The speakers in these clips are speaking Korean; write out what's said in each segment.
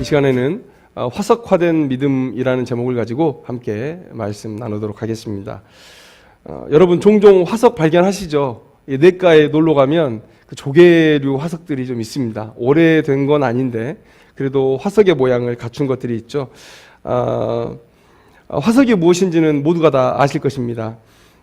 이 시간에는 어, 화석화된 믿음이라는 제목을 가지고 함께 말씀 나누도록 하겠습니다. 어, 여러분 종종 화석 발견하시죠? 이 냇가에 놀러 가면 그 조개류 화석들이 좀 있습니다. 오래된 건 아닌데 그래도 화석의 모양을 갖춘 것들이 있죠. 어, 어, 화석이 무엇인지는 모두가 다 아실 것입니다.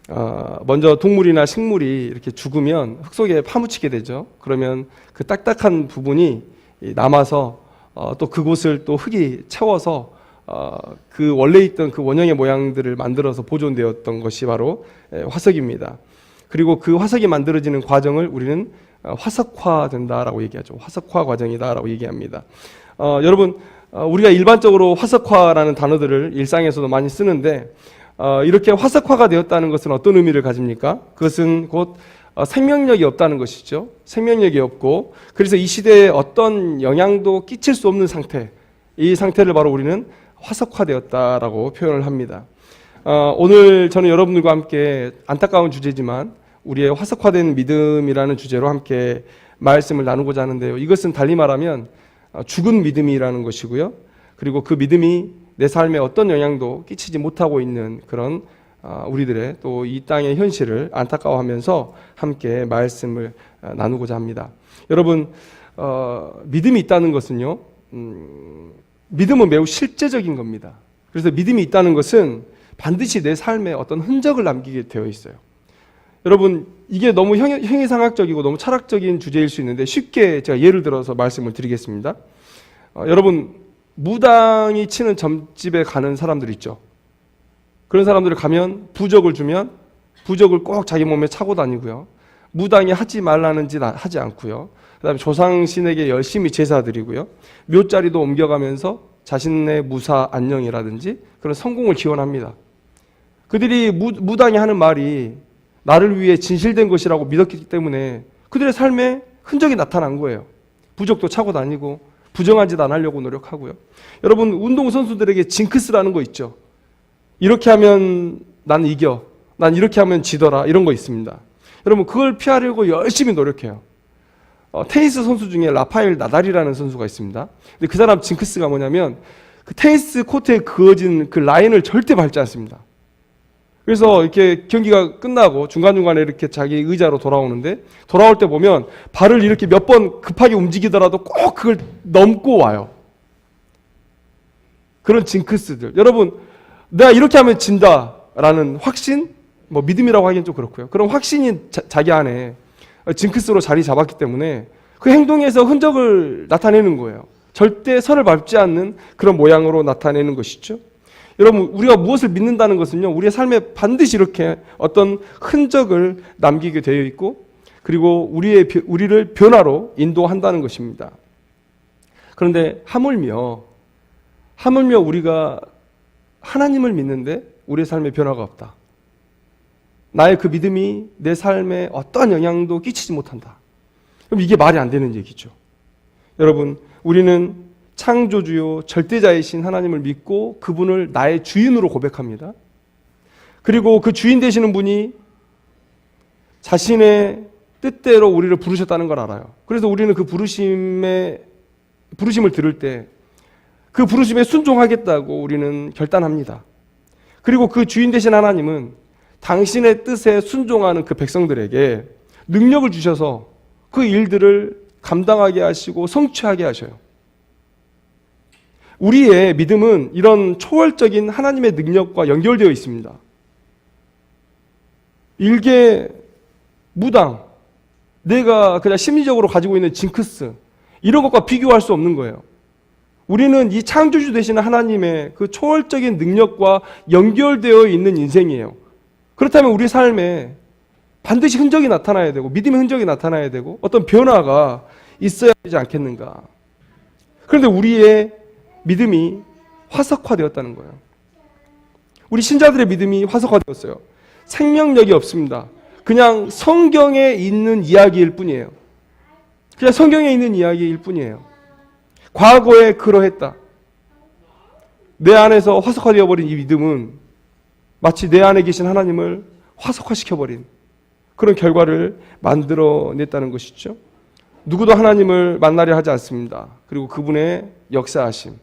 어, 먼저 동물이나 식물이 이렇게 죽으면 흙 속에 파묻히게 되죠. 그러면 그 딱딱한 부분이 이 남아서 어, 또 그곳을 또 흙이 채워서 어, 그 원래 있던 그 원형의 모양들을 만들어서 보존되었던 것이 바로 에, 화석입니다. 그리고 그 화석이 만들어지는 과정을 우리는 어, 화석화 된다라고 얘기하죠. 화석화 과정이다라고 얘기합니다. 어, 여러분 어, 우리가 일반적으로 화석화라는 단어들을 일상에서도 많이 쓰는데 어, 이렇게 화석화가 되었다는 것은 어떤 의미를 가집니까? 그것은 곧 어, 생명력이 없다는 것이죠. 생명력이 없고 그래서 이 시대에 어떤 영향도 끼칠 수 없는 상태, 이 상태를 바로 우리는 화석화되었다라고 표현을 합니다. 어, 오늘 저는 여러분들과 함께 안타까운 주제지만 우리의 화석화된 믿음이라는 주제로 함께 말씀을 나누고자 하는데요. 이것은 달리 말하면 어, 죽은 믿음이라는 것이고요. 그리고 그 믿음이 내 삶에 어떤 영향도 끼치지 못하고 있는 그런 어, 우리들의 또 이 땅의 현실을 안타까워하면서 함께 말씀을 어, 나누고자 합니다. 여러분 어, 믿음이 있다는 것은요, 음, 믿음은 매우 실제적인 겁니다. 그래서 믿음이 있다는 것은 반드시 내 삶에 어떤 흔적을 남기게 되어 있어요. 여러분 이게 너무 형, 행위상학적이고 너무 철학적인 주제일 수 있는데 쉽게 제가 예를 들어서 말씀을 드리겠습니다. 어, 여러분 무당이 치는 점집에 가는 사람들 있죠. 그런 사람들을 가면 부적을 주면 부적을 꼭 자기 몸에 차고 다니고요. 무당이 하지 말라는 짓 하지 않고요. 그다음에 조상신에게 열심히 제사 드리고요. 묘자리도 옮겨가면서 자신의 무사 안녕이라든지 그런 성공을 기원합니다. 그들이 무, 무당이 하는 말이 나를 위해 진실된 것이라고 믿었기 때문에 그들의 삶에 흔적이 나타난 거예요. 부적도 차고 다니고 부정한 짓 안 하려고 노력하고요. 여러분 운동 선수들에게 징크스라는 거 있죠. 이렇게 하면 난 이겨. 난 이렇게 하면 지더라. 이런 거 있습니다. 여러분 그걸 피하려고 열심히 노력해요. 어, 테니스 선수 중에 라파엘 나달이라는 선수가 있습니다. 근데 그 사람 징크스가 뭐냐면 그 테니스 코트에 그어진 그 라인을 절대 밟지 않습니다. 그래서 이렇게 경기가 끝나고 중간중간에 이렇게 자기 의자로 돌아오는데 돌아올 때 보면 발을 이렇게 몇 번 급하게 움직이더라도 꼭 그걸 넘고 와요. 그런 징크스들. 여러분, 내가 이렇게 하면 진다라는 확신, 뭐 믿음이라고 하기엔 좀 그렇고요. 그런 확신이 자, 기 안에 징크스로 자리 잡았기 때문에 그 행동에서 흔적을 나타내는 거예요. 절대 선을 밟지 않는 그런 모양으로 나타내는 것이죠. 여러분, 우리가 무엇을 믿는다는 것은요, 우리의 삶에 반드시 이렇게 어떤 흔적을 남기게 되어 있고, 그리고 우리의, 우리를 변화로 인도한다는 것입니다. 그런데 하물며, 하물며 우리가 하나님을 믿는데 우리의 삶에 변화가 없다. 나의 그 믿음이 내 삶에 어떠한 영향도 끼치지 못한다. 그럼 이게 말이 안 되는 얘기죠. 여러분, 우리는 창조주요 절대자이신 하나님을 믿고 그분을 나의 주인으로 고백합니다. 그리고 그 주인 되시는 분이 자신의 뜻대로 우리를 부르셨다는 걸 알아요. 그래서 우리는 그 부르심의 부르심을 들을 때 그 부르심에 순종하겠다고 우리는 결단합니다. 그리고 그 주인 되신 하나님은 당신의 뜻에 순종하는 그 백성들에게 능력을 주셔서 그 일들을 감당하게 하시고 성취하게 하셔요. 우리의 믿음은 이런 초월적인 하나님의 능력과 연결되어 있습니다. 일개 무당, 내가 그냥 심리적으로 가지고 있는 징크스, 이런 것과 비교할 수 없는 거예요. 우리는 이 창조주 되시는 하나님의 그 초월적인 능력과 연결되어 있는 인생이에요. 그렇다면 우리 삶에 반드시 흔적이 나타나야 되고, 믿음의 흔적이 나타나야 되고, 어떤 변화가 있어야 되지 않겠는가. 그런데 우리의 믿음이 화석화되었다는 거예요. 우리 신자들의 믿음이 화석화되었어요. 생명력이 없습니다. 그냥 성경에 있는 이야기일 뿐이에요. 그냥 성경에 있는 이야기일 뿐이에요. 과거에 그러했다. 내 안에서 화석화되어 버린 이 믿음은 마치 내 안에 계신 하나님을 화석화시켜 버린 그런 결과를 만들어냈다는 것이죠. 누구도 하나님을 만나려 하지 않습니다. 그리고 그분의 역사하심,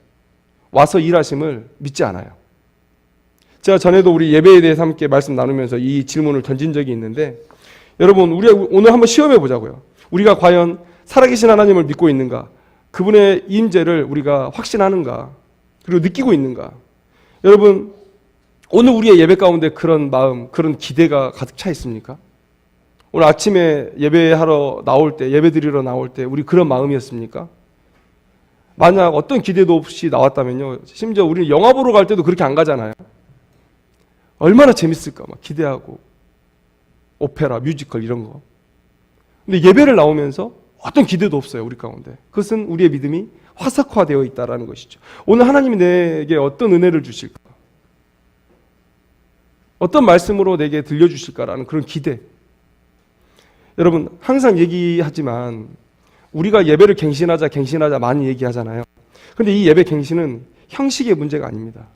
와서 일하심을 믿지 않아요. 제가 전에도 우리 예배에 대해서 함께 말씀 나누면서 이 질문을 던진 적이 있는데 여러분 우리 오늘 한번 시험해 보자고요. 우리가 과연 살아계신 하나님을 믿고 있는가? 그분의 임재를 우리가 확신하는가? 그리고 느끼고 있는가? 여러분 오늘 우리의 예배 가운데 그런 마음, 그런 기대가 가득 차 있습니까? 오늘 아침에 예배하러 나올 때, 예배 드리러 나올 때 우리 그런 마음이었습니까? 만약 어떤 기대도 없이 나왔다면요. 심지어 우리 영화 보러 갈 때도 그렇게 안 가잖아요. 얼마나 재밌을까 막 기대하고 오페라, 뮤지컬 이런 거. 근데 예배를 나오면서 어떤 기대도 없어요, 우리 가운데. 그것은 우리의 믿음이 화석화되어 있다라는 것이죠. 오늘 하나님이 내게 어떤 은혜를 주실까? 어떤 말씀으로 내게 들려주실까라는 그런 기대. 여러분, 항상 얘기하지만 우리가 예배를 갱신하자, 갱신하자 많이 얘기하잖아요. 근데 이 예배 갱신은 형식의 문제가 아닙니다.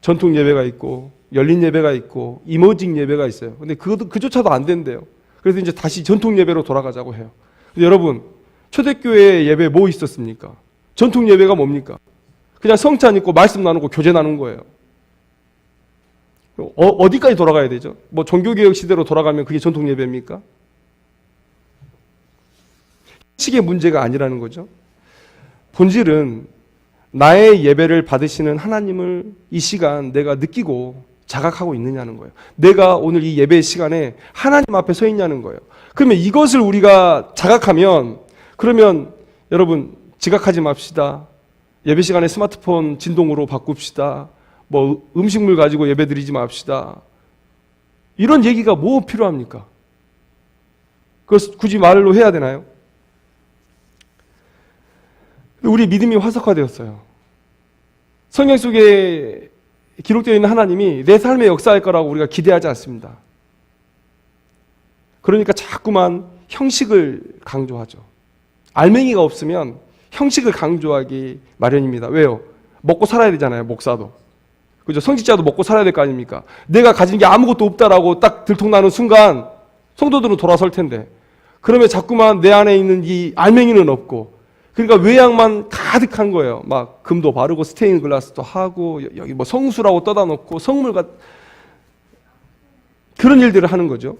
전통 예배가 있고, 열린 예배가 있고, 이머징 예배가 있어요. 근데 그것도, 그조차도 안 된대요. 그래서 이제 다시 전통 예배로 돌아가자고 해요. 여러분, 초대교회 예배 뭐 있었습니까? 전통 예배가 뭡니까? 그냥 성찬 있고, 말씀 나누고, 교제 나누는 거예요. 어, 디까지 돌아가야 되죠? 뭐 종교개혁 시대로 돌아가면 그게 전통 예배입니까? 식의 문제가 아니라는 거죠. 본질은 나의 예배를 받으시는 하나님을 이 시간 내가 느끼고 자각하고 있느냐는 거예요. 내가 오늘 이 예배 시간에 하나님 앞에 서 있냐는 거예요. 그러면 이것을 우리가 자각하면 그러면 여러분 지각하지 맙시다. 예배 시간에 스마트폰 진동으로 바꿉시다. 뭐 음식물 가지고 예배 드리지 맙시다. 이런 얘기가 뭐 필요합니까? 그걸 굳이 말로 해야 되나요? 우리 믿음이 화석화되었어요. 성경 속에 기록되어 있는 하나님이 내 삶에 역사할 거라고 우리가 기대하지 않습니다. 그러니까 자꾸만 형식을 강조하죠. 알맹이가 없으면 형식을 강조하기 마련입니다. 왜요? 먹고 살아야 되잖아요, 목사도. 그죠? 성직자도 먹고 살아야 될 거 아닙니까? 내가 가진 게 아무것도 없다라고 딱 들통나는 순간 성도들은 돌아설 텐데. 그러면 자꾸만 내 안에 있는 이 알맹이는 없고 그러니까 외양만 가득한 거예요. 막 금도 바르고 스테인 글라스도 하고 여기 뭐 성수라고 떠다 놓고 성물 같 그런 일들을 하는 거죠.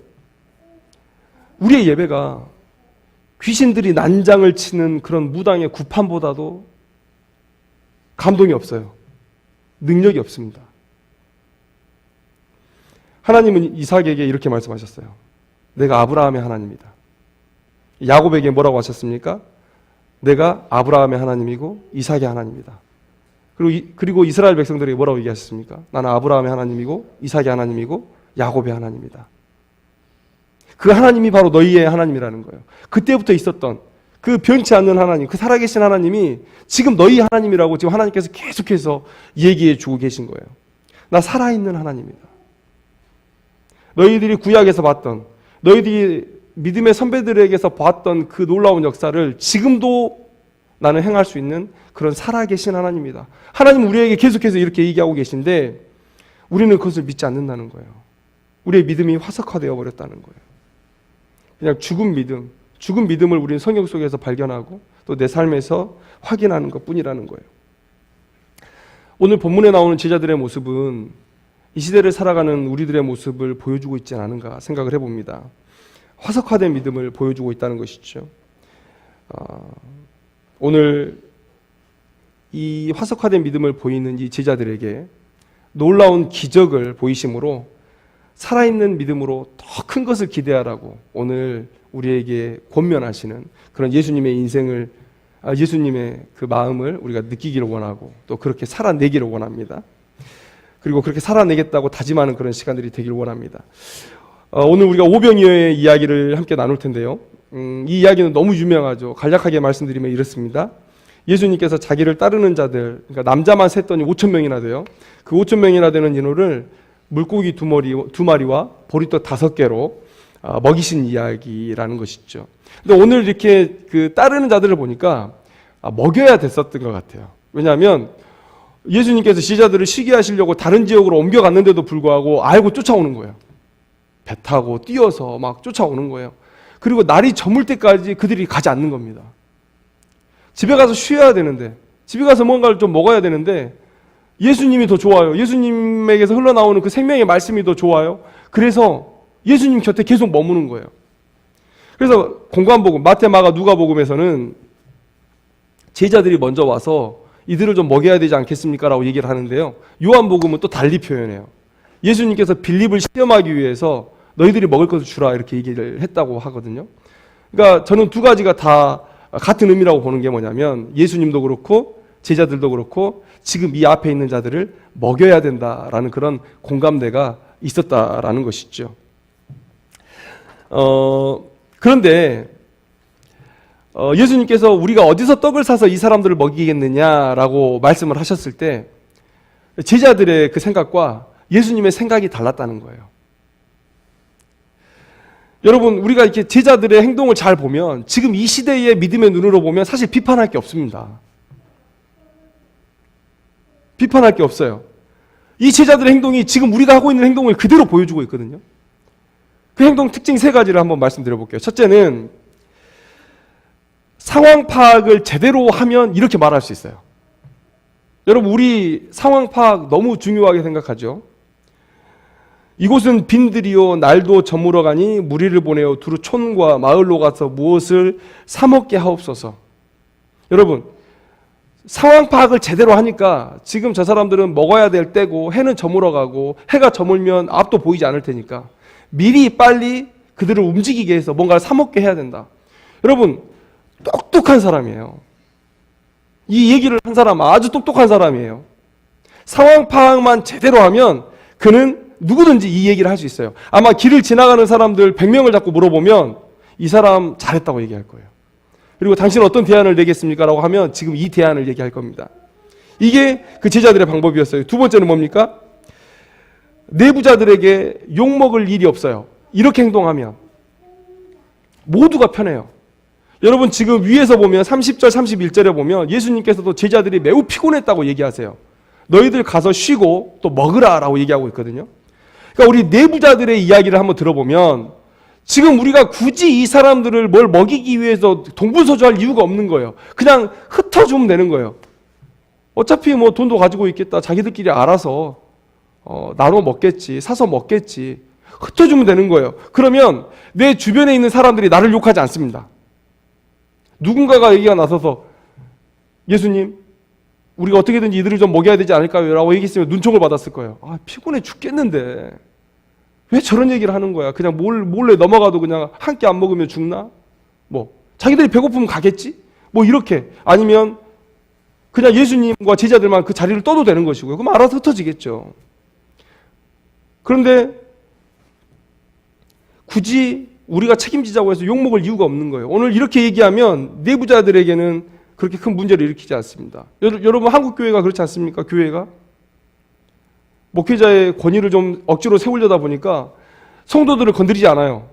우리의 예배가 귀신들이 난장을 치는 그런 무당의 구판보다도 감동이 없어요. 능력이 없습니다. 하나님은 이삭에게 이렇게 말씀하셨어요. 내가 아브라함의 하나님이다. 야곱에게 뭐라고 하셨습니까? 내가 아브라함의 하나님이고 이삭의 하나님이다. 그리고, 이, 그리고 이스라엘 백성들에게 뭐라고 얘기하셨습니까? 나는 아브라함의 하나님이고 이삭의 하나님이고 야곱의 하나님이다. 그 하나님이 바로 너희의 하나님이라는 거예요. 그때부터 있었던 그 변치 않는 하나님, 그 살아계신 하나님이 지금 너희 하나님이라고 지금 하나님께서 계속해서 얘기해 주고 계신 거예요. 나 살아있는 하나님이다. 너희들이 구약에서 봤던, 너희들이 믿음의 선배들에게서 봤던 그 놀라운 역사를 지금도 나는 행할 수 있는 그런 살아계신 하나님이다. 하나님 우리에게 계속해서 이렇게 얘기하고 계신데 우리는 그것을 믿지 않는다는 거예요. 우리의 믿음이 화석화되어 버렸다는 거예요. 그냥 죽은 믿음, 죽은 믿음을 우리는 성경 속에서 발견하고 또 내 삶에서 확인하는 것 뿐이라는 거예요. 오늘 본문에 나오는 제자들의 모습은 이 시대를 살아가는 우리들의 모습을 보여주고 있지 않은가 생각을 해봅니다. 화석화된 믿음을 보여주고 있다는 것이죠. 어, 오늘 이 화석화된 믿음을 보이는 이 제자들에게 놀라운 기적을 보이심으로 살아있는 믿음으로 더 큰 것을 기대하라고 오늘 우리에게 권면하시는 그런 예수님의 인생을 아, 예수님의 그 마음을 우리가 느끼기를 원하고 또 그렇게 살아내기를 원합니다. 그리고 그렇게 살아내겠다고 다짐하는 그런 시간들이 되기를 원합니다. 어, 오늘 우리가 오병이어의 이야기를 함께 나눌 텐데요. 음, 이 이야기는 너무 유명하죠. 간략하게 말씀드리면 이렇습니다. 예수님께서 자기를 따르는 자들, 그러니까 남자만 셌더니 5천 명이나 돼요. 그 5천 명이나 되는 인호를 물고기 두 마리 두 마리와 보리떡 다섯 개로 아, 먹이신 이야기라는 것이죠. 근데 오늘 이렇게 그 따르는 자들을 보니까 아, 먹여야 됐었던 것 같아요. 왜냐하면 예수님께서 시자들을 시기하시려고 다른 지역으로 옮겨갔는데도 불구하고 알고 쫓아오는 거예요. 배 타고 뛰어서 막 쫓아오는 거예요. 그리고 날이 저물 때까지 그들이 가지 않는 겁니다. 집에 가서 쉬어야 되는데, 집에 가서 뭔가를 좀 먹어야 되는데, 예수님이 더 좋아요. 예수님에게서 흘러나오는 그 생명의 말씀이 더 좋아요. 그래서 예수님 곁에 계속 머무는 거예요. 그래서 공관복음, 마테마가 누가복음에서는 제자들이 먼저 와서 이들을 좀 먹여야 되지 않겠습니까? 라고 얘기를 하는데요. 요한복음은 또 달리 표현해요. 예수님께서 빌립을 시험하기 위해서 너희들이 먹을 것을 주라 이렇게 얘기를 했다고 하거든요. 그러니까 저는 두 가지가 다 같은 의미라고 보는 게 뭐냐면 예수님도 그렇고 제자들도 그렇고 지금 이 앞에 있는 자들을 먹여야 된다라는 그런 공감대가 있었다라는 것이죠. 어, 그런데 어, 예수님께서 우리가 어디서 떡을 사서 이 사람들을 먹이겠느냐라고 말씀을 하셨을 때 제자들의 그 생각과 예수님의 생각이 달랐다는 거예요. 여러분, 우리가 이렇게 제자들의 행동을 잘 보면 지금 이 시대의 믿음의 눈으로 보면 사실 비판할 게 없습니다. 비판할 게 없어요. 이 제자들의 행동이 지금 우리가 하고 있는 행동을 그대로 보여주고 있거든요. 그 행동 특징 세 가지를 한번 말씀드려 볼게요. 첫째는 상황 파악을 제대로 하면 이렇게 말할 수 있어요. 여러분, 우리 상황 파악 너무 중요하게 생각하죠. 이곳은 빈들이요 날도 저물어 가니 무리를 보내어 두루 촌과 마을로 가서 무엇을 사 먹게 하옵소서. 여러분 상황 파악을 제대로 하니까 지금 저 사람들은 먹어야 될 때고 해는 저물어 가고 해가 저물면 앞도 보이지 않을 테니까 미리 빨리 그들을 움직이게 해서 뭔가를 사 먹게 해야 된다. 여러분 똑똑한 사람이에요. 이 얘기를 한 사람 아주 똑똑한 사람이에요. 상황 파악만 제대로 하면 그는 누구든지 이 얘기를 할 수 있어요. 아마 길을 지나가는 사람들 100명을 잡고 물어보면 이 사람 잘했다고 얘기할 거예요. 그리고 당신은 어떤 대안을 내겠습니까? 라고 하면 지금 이 대안을 얘기할 겁니다. 이게 그 제자들의 방법이었어요. 두 번째는 뭡니까? 내부자들에게 욕먹을 일이 없어요. 이렇게 행동하면 모두가 편해요. 여러분 지금 위에서 보면 30절 31절에 보면 예수님께서도 제자들이 매우 피곤했다고 얘기하세요. 너희들 가서 쉬고 또 먹으라라고 얘기하고 있거든요. 그러니까 우리 내부자들의 이야기를 한번 들어보면 지금 우리가 굳이 이 사람들을 뭘 먹이기 위해서 동분서주할 이유가 없는 거예요. 그냥 흩어주면 되는 거예요. 어차피 뭐 돈도 가지고 있겠다. 자기들끼리 알아서 어, 나눠 먹겠지. 사서 먹겠지. 흩어주면 되는 거예요. 그러면 내 주변에 있는 사람들이 나를 욕하지 않습니다. 누군가가 얘기가 나서서 예수님, 우리가 어떻게든지 이들을 좀 먹여야 되지 않을까요? 라고 얘기했으면 눈총을 받았을 거예요. 아, 피곤해 죽겠는데. 왜 저런 얘기를 하는 거야? 그냥 몰, 몰래 넘어가도 그냥 한 끼 안 먹으면 죽나? 뭐, 자기들이 배고프면 가겠지? 뭐, 이렇게. 아니면 그냥 예수님과 제자들만 그 자리를 떠도 되는 것이고요. 그럼 알아서 흩어지겠죠. 그런데 굳이 우리가 책임지자고 해서 욕먹을 이유가 없는 거예요. 오늘 이렇게 얘기하면 내부자들에게는 그렇게 큰 문제를 일으키지 않습니다. 여러분 한국 교회가 그렇지 않습니까? 교회가 목회자의 권위를 좀 억지로 세우려다 보니까 성도들을 건드리지 않아요.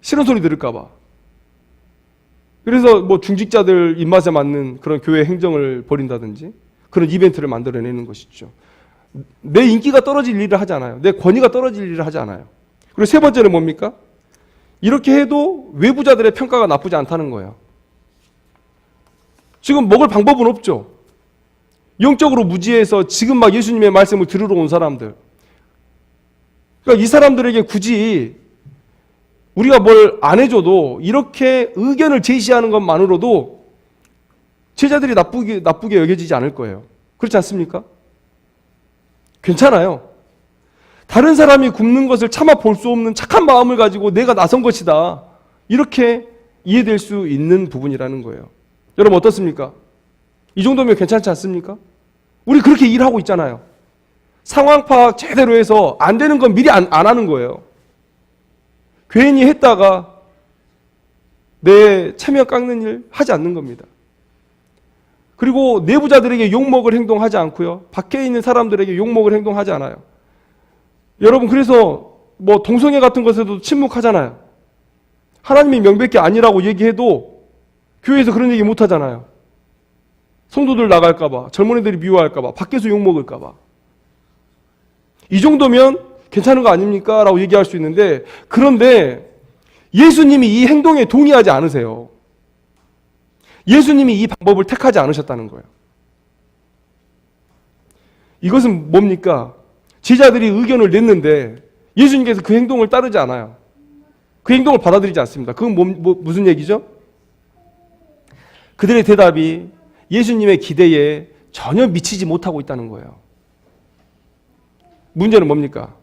싫은 소리 들을까봐. 그래서 뭐 중직자들 입맛에 맞는 그런 교회 행정을 벌인다든지 그런 이벤트를 만들어내는 것이죠. 내 인기가 떨어질 일을 하지 않아요. 내 권위가 떨어질 일을 하지 않아요. 그리고 세 번째는 뭡니까? 이렇게 해도 외부자들의 평가가 나쁘지 않다는 거예요. 지금 먹을 방법은 없죠. 영적으로 무지해서 지금 막 예수님의 말씀을 들으러 온 사람들. 그러니까 이 사람들에게 굳이 우리가 뭘 안 해줘도 이렇게 의견을 제시하는 것만으로도 제자들이 나쁘게, 나쁘게 여겨지지 않을 거예요. 그렇지 않습니까? 괜찮아요. 다른 사람이 굶는 것을 참아 볼수 없는 착한 마음을 가지고 내가 나선 것이다. 이렇게 이해될 수 있는 부분이라는 거예요. 여러분 어떻습니까? 이 정도면 괜찮지 않습니까? 우리 그렇게 일하고 있잖아요. 상황 파악 제대로 해서 안 되는 건 미리 안, 안 하는 거예요. 괜히 했다가 내 체면 깎는 일 하지 않는 겁니다. 그리고 내부자들에게 욕먹을 행동하지 않고요. 밖에 있는 사람들에게 욕먹을 행동하지 않아요. 여러분 그래서 뭐 동성애 같은 것에도 침묵하잖아요. 하나님이 명백히 아니라고 얘기해도 교회에서 그런 얘기 못 하잖아요. 성도들 나갈까봐, 젊은이들이 미워할까봐, 밖에서 욕먹을까봐. 이 정도면 괜찮은 거 아닙니까? 라고 얘기할 수 있는데, 그런데 예수님이 이 행동에 동의하지 않으세요. 예수님이 이 방법을 택하지 않으셨다는 거예요. 이것은 뭡니까? 제자들이 의견을 냈는데 예수님께서 그 행동을 따르지 않아요. 그 행동을 받아들이지 않습니다. 그건 뭐, 뭐, 무슨 얘기죠? 그들의 대답이 예수님의 기대에 전혀 미치지 못하고 있다는 거예요. 문제는 뭡니까?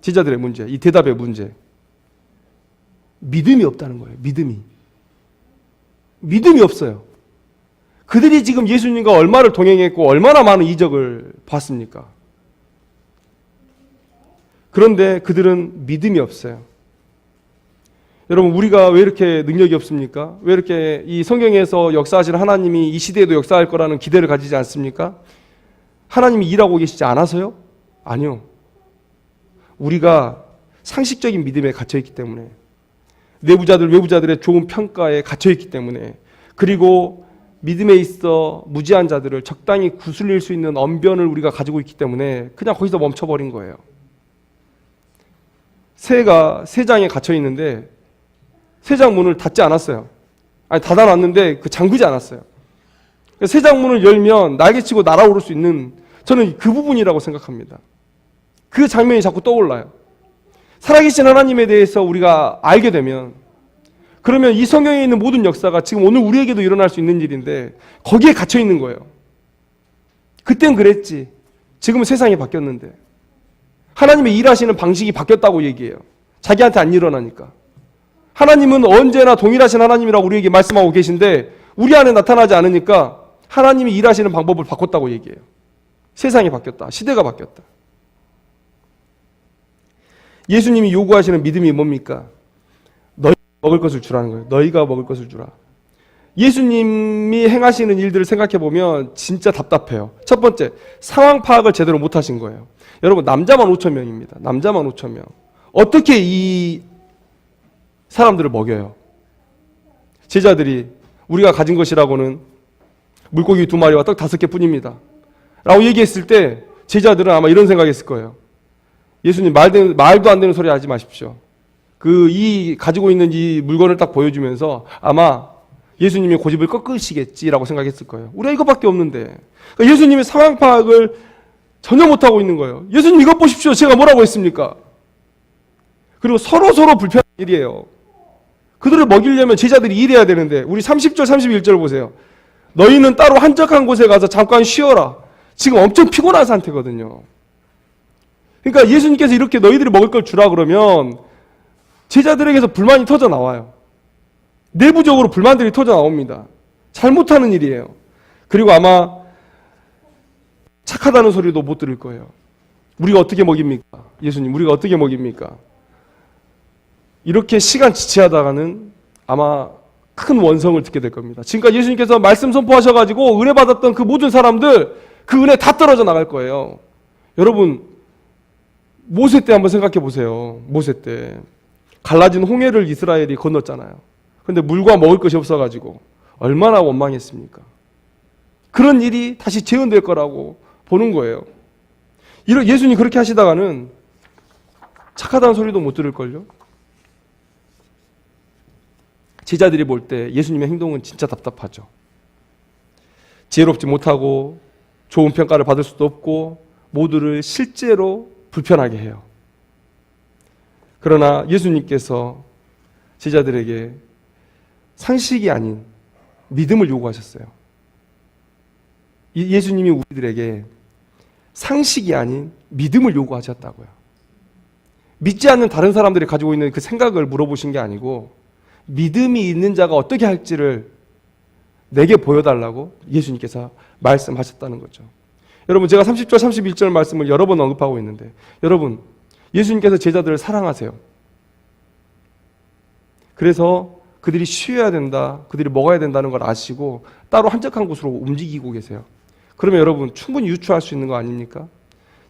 제자들의 문제, 이 대답의 문제. 믿음이 없다는 거예요. 믿음이. 믿음이 없어요. 그들이 지금 예수님과 얼마를 동행했고 얼마나 많은 이적을 봤습니까? 그런데 그들은 믿음이 없어요. 여러분, 우리가 왜 이렇게 능력이 없습니까? 왜 이렇게 이 성경에서 역사하시는 하나님이 이 시대에도 역사할 거라는 기대를 가지지 않습니까? 하나님이 일하고 계시지 않아서요? 아니요. 우리가 상식적인 믿음에 갇혀 있기 때문에 내부자들, 외부자들의 좋은 평가에 갇혀 있기 때문에 그리고 믿음에 있어 무지한 자들을 적당히 구슬릴 수 있는 언변을 우리가 가지고 있기 때문에 그냥 거기서 멈춰버린 거예요. 새가 새장에 갇혀 있는데 새장 문을 닫지 않았어요. 아니 닫아놨는데 그 잠그지 않았어요. 새장 문을 열면 날개치고 날아오를 수 있는 저는 그 부분이라고 생각합니다. 그 장면이 자꾸 떠올라요. 살아계신 하나님에 대해서 우리가 알게 되면 그러면 이 성경에 있는 모든 역사가 지금 오늘 우리에게도 일어날 수 있는 일인데 거기에 갇혀 있는 거예요. 그땐 그랬지. 지금은 세상이 바뀌었는데. 하나님의 일하시는 방식이 바뀌었다고 얘기해요. 자기한테 안 일어나니까. 하나님은 언제나 동일하신 하나님이라고 우리에게 말씀하고 계신데 우리 안에 나타나지 않으니까 하나님이 일하시는 방법을 바꿨다고 얘기해요. 세상이 바뀌었다. 시대가 바뀌었다. 예수님이 요구하시는 믿음이 뭡니까? 너희 먹을 것을 주라는 거예요. 너희가 먹을 것을 주라. 예수님이 행하시는 일들을 생각해 보면 진짜 답답해요. 첫 번째, 상황 파악을 제대로 못 하신 거예요. 여러분, 남자만 5천 명입니다. 남자만 5천 명. 어떻게 이 사람들을 먹여요? 제자들이 우리가 가진 것이라고는 물고기 두 마리와 떡 다섯 개 뿐입니다. 라고 얘기했을 때 제자들은 아마 이런 생각했을 거예요. 예수님 말도, 말도 안 되는 소리 하지 마십시오. 그 이 가지고 있는 이 물건을 딱 보여주면서 아마 예수님이 고집을 꺾으시겠지라고 생각했을 거예요. 우리가 이것밖에 없는데. 그러니까 예수님이 상황 파악을 전혀 못하고 있는 거예요. 예수님 이것 보십시오. 제가 뭐라고 했습니까? 그리고 서로 서로 불편한 일이에요. 그들을 먹이려면 제자들이 일해야 되는데 우리 30절 31절 보세요. 너희는 따로 한적한 곳에 가서 잠깐 쉬어라. 지금 엄청 피곤한 상태거든요. 그러니까 예수님께서 이렇게 너희들이 먹을 걸 주라 그러면 제자들에게서 불만이 터져 나와요. 내부적으로 불만들이 터져 나옵니다. 잘못하는 일이에요. 그리고 아마 착하다는 소리도 못 들을 거예요. 우리가 어떻게 먹입니까? 예수님, 우리가 어떻게 먹입니까? 이렇게 시간 지체하다가는 아마 큰 원성을 듣게 될 겁니다. 지금까지 예수님께서 말씀 선포하셔가지고 은혜 받았던 그 모든 사람들 그 은혜 다 떨어져 나갈 거예요. 여러분, 모세 때 한번 생각해 보세요. 모세 때. 갈라진 홍해를 이스라엘이 건넜잖아요. 근데 물과 먹을 것이 없어가지고 얼마나 원망했습니까? 그런 일이 다시 재현될 거라고 보는 거예요. 예수님 그렇게 하시다가는 착하다는 소리도 못 들을걸요? 제자들이 볼 때 예수님의 행동은 진짜 답답하죠. 지혜롭지 못하고 좋은 평가를 받을 수도 없고 모두를 실제로 불편하게 해요. 그러나 예수님께서 제자들에게 상식이 아닌 믿음을 요구하셨어요. 예수님이 우리들에게 상식이 아닌 믿음을 요구하셨다고요. 믿지 않는 다른 사람들이 가지고 있는 그 생각을 물어보신 게 아니고 믿음이 있는 자가 어떻게 할지를 내게 보여달라고 예수님께서 말씀하셨다는 거죠. 여러분 제가 30절 31절 말씀을 여러 번 언급하고 있는데 여러분 예수님께서 제자들을 사랑하세요. 그래서 그들이 쉬어야 된다, 그들이 먹어야 된다는 걸 아시고 따로 한적한 곳으로 움직이고 계세요. 그러면 여러분 충분히 유추할 수 있는 거 아닙니까?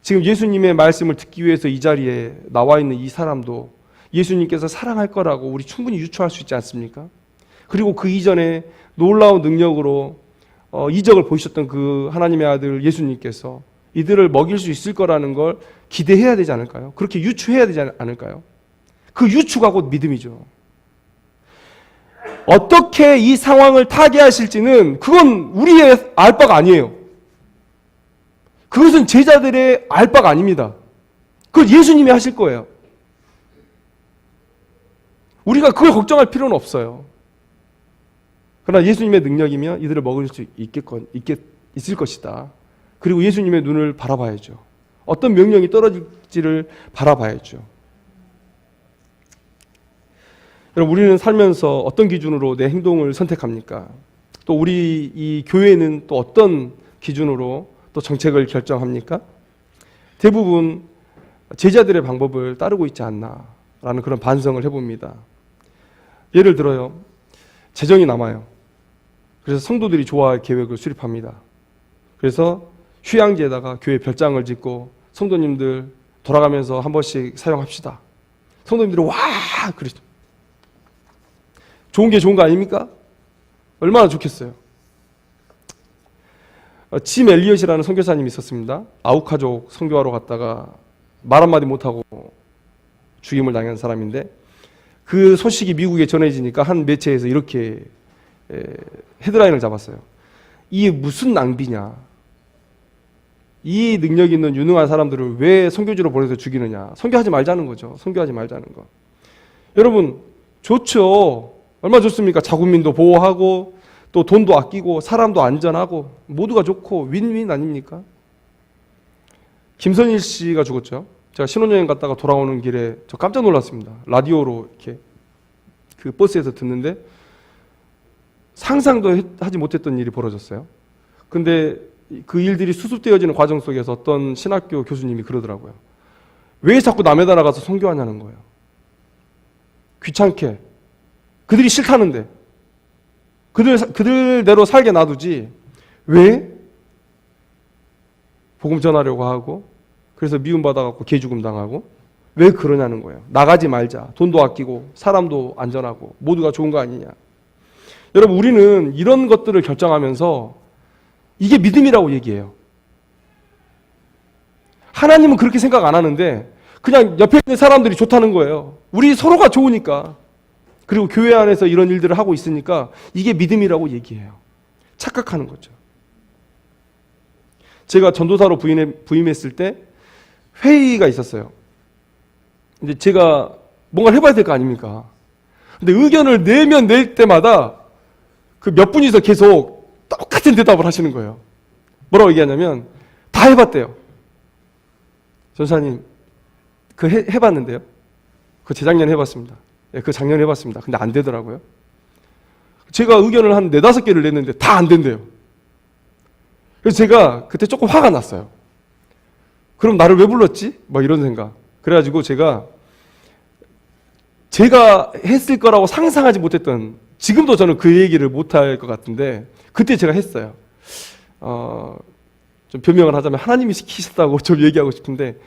지금 예수님의 말씀을 듣기 위해서 이 자리에 나와 있는 이 사람도 예수님께서 사랑할 거라고 우리 충분히 유추할 수 있지 않습니까? 그리고 그 이전에 놀라운 능력으로 어, 이적을 보이셨던 그 하나님의 아들 예수님께서 이들을 먹일 수 있을 거라는 걸 기대해야 되지 않을까요? 그렇게 유추해야 되지 않을까요? 그 유추가 곧 믿음이죠. 어떻게 이 상황을 타개하실지는 그건 우리의 알 바가 아니에요. 그것은 제자들의 알 바가 아닙니다. 그걸 예수님이 하실 거예요. 우리가 그걸 걱정할 필요는 없어요. 그러나 예수님의 능력이면 이들을 먹을 수 있겠건, 있겠, 있을 것이다. 그리고 예수님의 눈을 바라봐야죠. 어떤 명령이 떨어질지를 바라봐야죠. 여러분, 우리는 살면서 어떤 기준으로 내 행동을 선택합니까? 또 우리 이 교회는 또 어떤 기준으로 또 정책을 결정합니까? 대부분 제자들의 방법을 따르고 있지 않나라는 그런 반성을 해봅니다. 예를 들어요. 재정이 남아요. 그래서 성도들이 좋아할 계획을 수립합니다. 그래서 휴양지에다가 교회 별장을 짓고 성도님들 돌아가면서 한 번씩 사용합시다. 성도님들이 와 그러죠. 좋은 게 좋은 거 아닙니까? 얼마나 좋겠어요. 어, 짐 엘리엇이라는 선교사님이 있었습니다. 아우카족 선교하러 갔다가 말 한마디 못하고 죽임을 당한 사람인데 그 소식이 미국에 전해지니까 한 매체에서 이렇게 에, 헤드라인을 잡았어요. 이게 무슨 낭비냐. 이 능력 있는 유능한 사람들을 왜 선교지로 보내서 죽이느냐. 선교하지 말자는 거죠. 선교하지 말자는 거. 여러분, 좋죠. 얼마 좋습니까? 자국민도 보호하고 또 돈도 아끼고 사람도 안전하고 모두가 좋고 윈윈 아닙니까? 김선일 씨가 죽었죠. 제가 신혼여행 갔다가 돌아오는 길에 저 깜짝 놀랐습니다. 라디오로 이렇게 그 버스에서 듣는데 상상도 했- 하지 못했던 일이 벌어졌어요. 근데 그 일들이 수습되어지는 과정 속에서 어떤 신학교 교수님이 그러더라고요. 왜 자꾸 남에다 나가서 선교하냐는 거예요. 귀찮게. 그들이 싫다는데. 그들, 그들대로 살게 놔두지. 왜? 복음 전하려고 하고, 그래서 미움받아갖고 개죽음 당하고, 왜 그러냐는 거예요. 나가지 말자. 돈도 아끼고, 사람도 안전하고, 모두가 좋은 거 아니냐. 여러분, 우리는 이런 것들을 결정하면서 이게 믿음이라고 얘기해요. 하나님은 그렇게 생각 안 하는데, 그냥 옆에 있는 사람들이 좋다는 거예요. 우리 서로가 좋으니까. 그리고 교회 안에서 이런 일들을 하고 있으니까 이게 믿음이라고 얘기해요. 착각하는 거죠. 제가 전도사로 부임했을 때 회의가 있었어요. 근데 제가 뭔가를 해봐야 될 거 아닙니까? 근데 의견을 내면 낼 때마다 그 몇 분이서 계속 똑같은 대답을 하시는 거예요. 뭐라고 얘기하냐면 다 해봤대요. 전사님, 그 해, 해봤는데요. 그 재작년에 해봤습니다. 예, 그 작년에 해봤습니다. 근데 안 되더라고요. 제가 의견을 한 네다섯 개를 냈는데 다 안 된대요. 그래서 제가 그때 조금 화가 났어요. 그럼 나를 왜 불렀지? 막 이런 생각. 그래가지고 제가 제가 했을 거라고 상상하지 못했던 지금도 저는 그 얘기를 못할 것 같은데 그때 제가 했어요. 어, 좀 변명을 하자면 하나님이 시키셨다고 좀 얘기하고 싶은데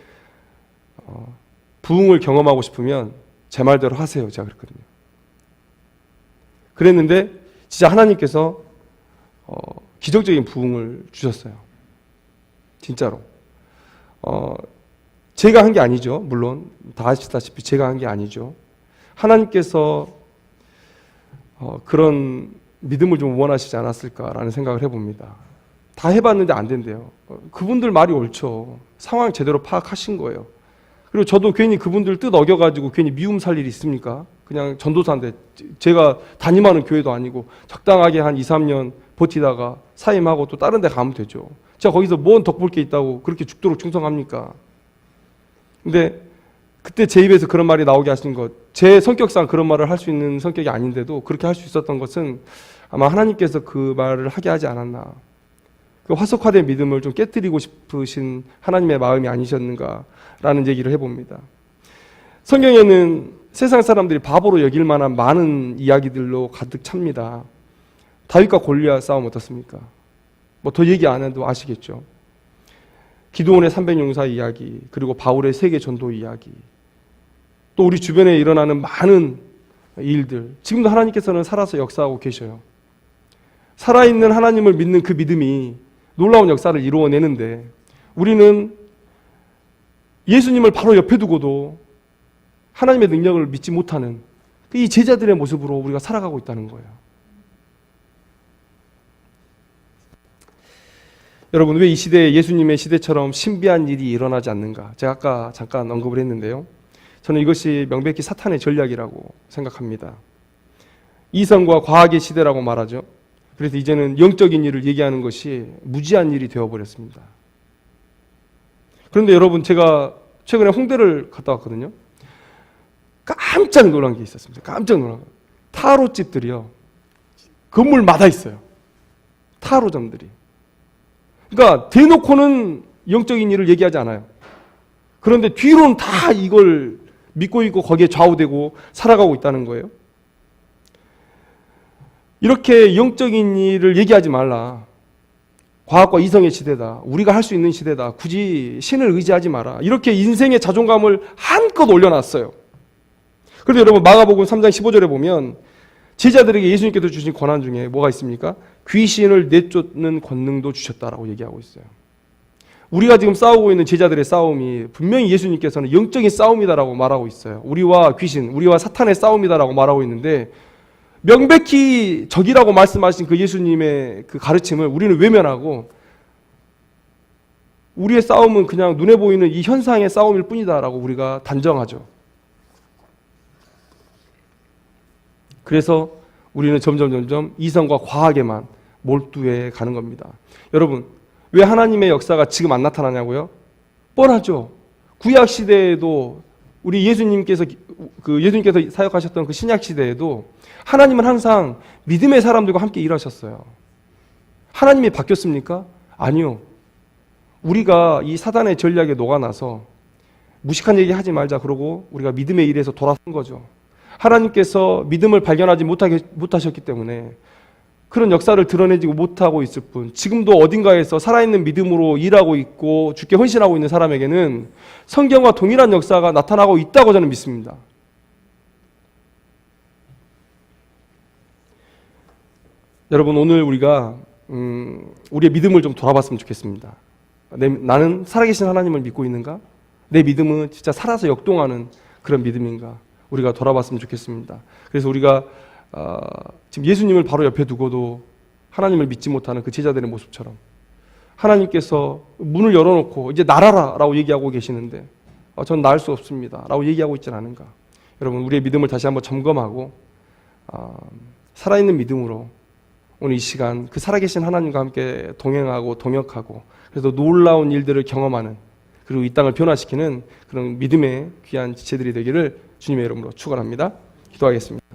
어, 부흥을 경험하고 싶으면 제 말대로 하세요. 제가 그랬거든요. 그랬는데 진짜 하나님께서 어, 기적적인 부흥을 주셨어요. 진짜로. 어, 제가 한 게 아니죠. 물론 다 아시다시피 제가 한 게 아니죠. 하나님께서 어, 그런 믿음을 좀 원하시지 않았을까라는 생각을 해봅니다. 다 해봤는데 안 된대요. 어, 그분들 말이 옳죠. 상황 제대로 파악하신 거예요. 그리고 저도 괜히 그분들 뜻 어겨가지고 괜히 미움 살 일이 있습니까? 그냥 전도사인데 제가 담임하는 교회도 아니고 적당하게 한 2, 3년 버티다가 사임하고 또 다른 데 가면 되죠. 제가 거기서 뭔 덕볼 게 있다고 그렇게 죽도록 충성합니까? 근데 그때 제 입에서 그런 말이 나오게 하신 것, 제 성격상 그런 말을 할 수 있는 성격이 아닌데도 그렇게 할 수 있었던 것은 아마 하나님께서 그 말을 하게 하지 않았나. 그 화석화된 믿음을 좀 깨뜨리고 싶으신 하나님의 마음이 아니셨는가라는 얘기를 해봅니다. 성경에는 세상 사람들이 바보로 여길 만한 많은 이야기들로 가득 찹니다. 다윗과 골리앗 싸움 어떻습니까? 뭐 더 얘기 안 해도 아시겠죠. 기도원의 300용사 이야기, 그리고 바울의 세계 전도 이야기, 또 우리 주변에 일어나는 많은 일들, 지금도 하나님께서는 살아서 역사하고 계셔요. 살아있는 하나님을 믿는 그 믿음이 놀라운 역사를 이루어내는데 우리는 예수님을 바로 옆에 두고도 하나님의 능력을 믿지 못하는 이 제자들의 모습으로 우리가 살아가고 있다는 거예요. 여러분 왜 이 시대에 예수님의 시대처럼 신비한 일이 일어나지 않는가? 제가 아까 잠깐 언급을 했는데요. 저는 이것이 명백히 사탄의 전략이라고 생각합니다. 이성과 과학의 시대라고 말하죠. 그래서 이제는 영적인 일을 얘기하는 것이 무지한 일이 되어버렸습니다. 그런데 여러분 제가 최근에 홍대를 갔다 왔거든요. 깜짝 놀란 게 있었습니다. 깜짝 놀란 거. 타로집들이요. 건물마다 있어요. 타로점들이. 그러니까 대놓고는 영적인 일을 얘기하지 않아요. 그런데 뒤로는 다 이걸 믿고 있고 거기에 좌우되고 살아가고 있다는 거예요. 이렇게 영적인 일을 얘기하지 말라. 과학과 이성의 시대다. 우리가 할 수 있는 시대다. 굳이 신을 의지하지 마라. 이렇게 인생의 자존감을 한껏 올려놨어요. 그런데 여러분 마가복음 3장 15절에 보면 제자들에게 예수님께서 주신 권한 중에 뭐가 있습니까? 귀신을 내쫓는 권능도 주셨다라고 얘기하고 있어요. 우리가 지금 싸우고 있는 제자들의 싸움이 분명히 예수님께서는 영적인 싸움이다라고 말하고 있어요. 우리와 귀신, 우리와 사탄의 싸움이다라고 말하고 있는데 명백히 적이라고 말씀하신 그 예수님의 그 가르침을 우리는 외면하고 우리의 싸움은 그냥 눈에 보이는 이 현상의 싸움일 뿐이다라고 우리가 단정하죠. 그래서 우리는 점점 점점 이성과 과학에만 몰두해 가는 겁니다. 여러분, 왜 하나님의 역사가 지금 안 나타나냐고요? 뻔하죠. 구약 시대에도 우리 예수님께서 그 예수님께서 사역하셨던 그 신약 시대에도 하나님은 항상 믿음의 사람들과 함께 일하셨어요. 하나님이 바뀌었습니까? 아니요. 우리가 이 사단의 전략에 녹아나서 무식한 얘기 하지 말자 그러고 우리가 믿음의 일에서 돌아선 거죠. 하나님께서 믿음을 발견하지 못하게, 못하셨기 때문에 그런 역사를 드러내지 못하고 있을 뿐 지금도 어딘가에서 살아있는 믿음으로 일하고 있고 주께 헌신하고 있는 사람에게는 성경과 동일한 역사가 나타나고 있다고 저는 믿습니다. 여러분 오늘 우리가 음, 우리의 믿음을 좀 돌아봤으면 좋겠습니다. 내, 나는 살아계신 하나님을 믿고 있는가? 내 믿음은 진짜 살아서 역동하는 그런 믿음인가? 우리가 돌아봤으면 좋겠습니다. 그래서 우리가 어, 지금 예수님을 바로 옆에 두고도 하나님을 믿지 못하는 그 제자들의 모습처럼 하나님께서 문을 열어놓고 이제 날아라라고 얘기하고 계시는데 어, 전 나을 수 없습니다라고 얘기하고 있지는 않은가? 여러분 우리의 믿음을 다시 한번 점검하고 어, 살아있는 믿음으로 오늘 이 시간 그 살아계신 하나님과 함께 동행하고 동역하고 그래서 놀라운 일들을 경험하는 그리고 이 땅을 변화시키는 그런 믿음의 귀한 지체들이 되기를 주님의 이름으로 축원합니다. 기도하겠습니다.